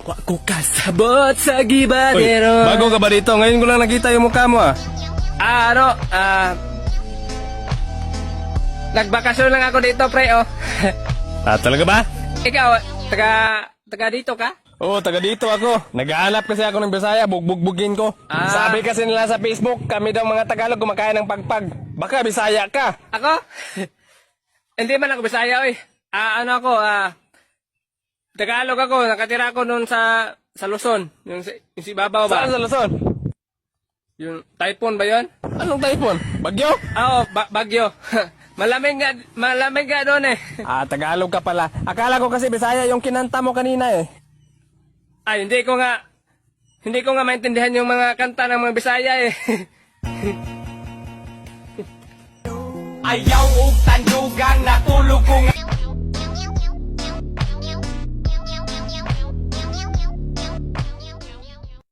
Wa ko kasabot sa gibadero. bago ka ba dito? Ngayon ko lang nakita yung mukha mo ah. Ah, ano? Ah... nagbakasyon lang ako dito, pre, oh. Ah, talaga ba? Ikaw, taga... taga dito ka? Oo, taga dito ako. Naghahanap kasi ako ng Bisaya, bugbugbugin ko. Ah. Sabi kasi nila sa Facebook, kami daw mga Tagalog kumakain ng pagpag. Baka Bisaya ka. Ako? Hindi man ako Bisaya, oy. Ah, ano ako, ah... Tagalog ako, nakatira ako noon sa... sa Luzon. Yung, si- yung si Babaw ba? Saan sa Luzon? Yung typhoon ba yon? Anong typhoon? Bagyo? Oo, ba- Bagyo. malamig nga, malamig nga doon eh. Ah, Tagalog ka pala. Akala ko kasi Bisaya yung kinanta mo kanina eh. Ay, hindi ko nga, hindi ko nga maintindihan yung mga kanta ng mga Bisaya eh. Ayaw og nga